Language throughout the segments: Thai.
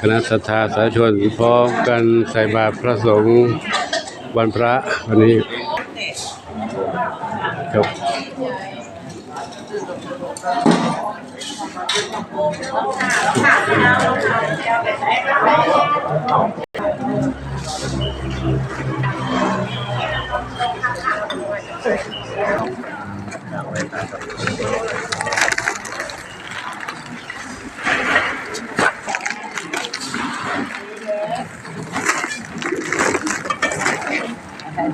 คณะศรัทธาสาธุชนพร้อมกันใส่บาตรพระสงฆ์วันพระวันนี้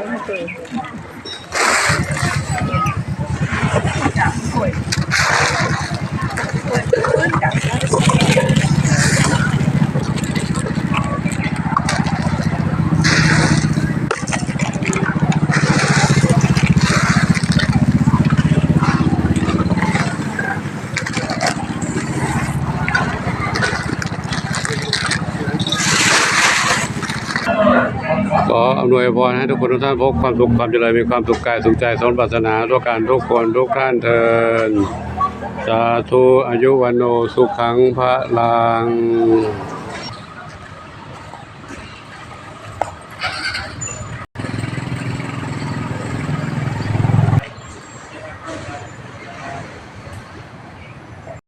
Alguma coisa. Tá, foi. ขออำนวยพรให้ทุกคนทุกท่านพบความสุขความเจริญมีความสุขกายสุขใจสมปรารถนาทุกการทุกคนทุกท่านเทินสาธุอายุวันโนสุขังพระลัง